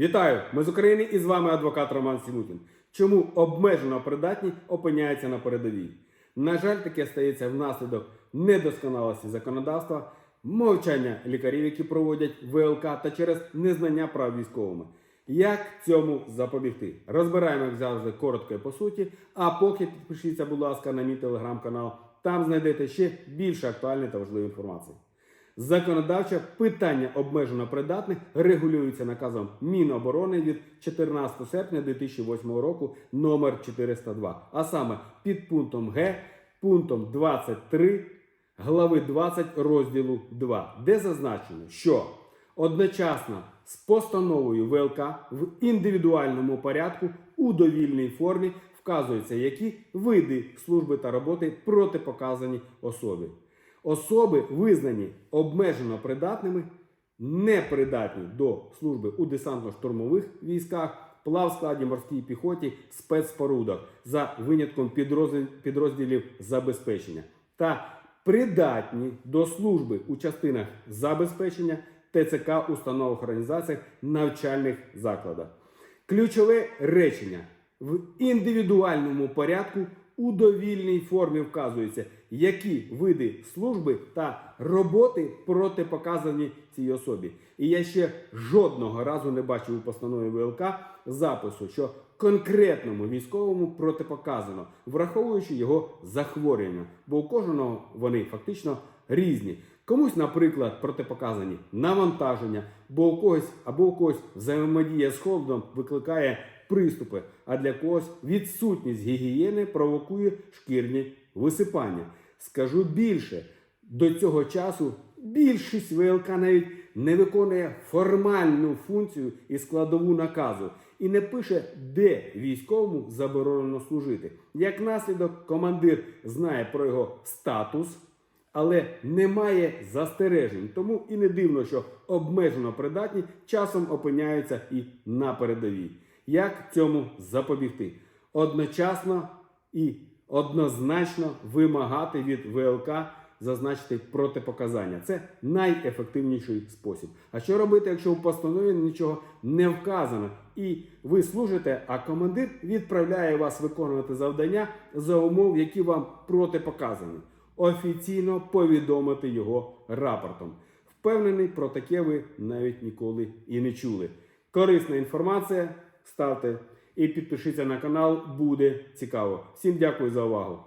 Вітаю! Ми з України і з вами адвокат Роман Сімутін. Чому обмежено придатні опиняються на передовій? На жаль, таке стається внаслідок недосконалості законодавства, мовчання лікарів, які проводять ВЛК, та через незнання прав військовими. Як цьому запобігти? Розбираємо, як завжди, коротко і по суті. А поки підпишіться, будь ласка, на мій телеграм-канал. Там знайдете ще більше актуальної та важливої інформації. Законодавче питання обмежено придатних регулюється наказом Міноборони від 14 серпня 2008 року номер 402, а саме під пунктом Г, пунктом 23 глави 20 розділу 2, де зазначено, що одночасно з постановою ВЛК в індивідуальному порядку у довільній формі вказуються, які види служби та роботи протипоказані особі. Особи визнані обмежено придатними, непридатні до служби у десантно-штурмових військах, плавскладі морській піхоті, спецспорудах за винятком підрозділів забезпечення та придатні до служби у частинах забезпечення ТЦК, установах організаціях, навчальних закладах. Ключове речення в індивідуальному порядку у довільній формі вказується, які види служби та роботи протипоказані цій особі. І я ще жодного разу не бачив у постанові ВЛК запису, що конкретному військовому протипоказано, враховуючи його захворювання, бо у кожного вони фактично різні. Комусь, наприклад, протипоказані навантаження, бо у когось або у когось взаємодія з холодом викликає приступи, а для когось відсутність гігієни провокує шкірні висипання. Скажу більше, до цього часу більшість ВЛК навіть не виконує формальну функцію і складову наказу і не пише, де військовому заборонено служити. Як наслідок, командир знає про його статус але немає застережень. Тому і не дивно, що обмежено придатні часом опиняються і на передовій. Як цьому запобігти? Одночасно і однозначно вимагати від ВЛК зазначити протипоказання. Це найефективніший спосіб. А що робити, якщо у постанові нічого не вказано, і ви служите, а командир відправляє вас виконувати завдання за умов, які вам протипоказані? офіційно повідомити його рапортом. Впевнений, про таке ви навіть ніколи і не чули. Корисна інформація. Ставте і підпишіться на канал, буде цікаво. Всім дякую за увагу.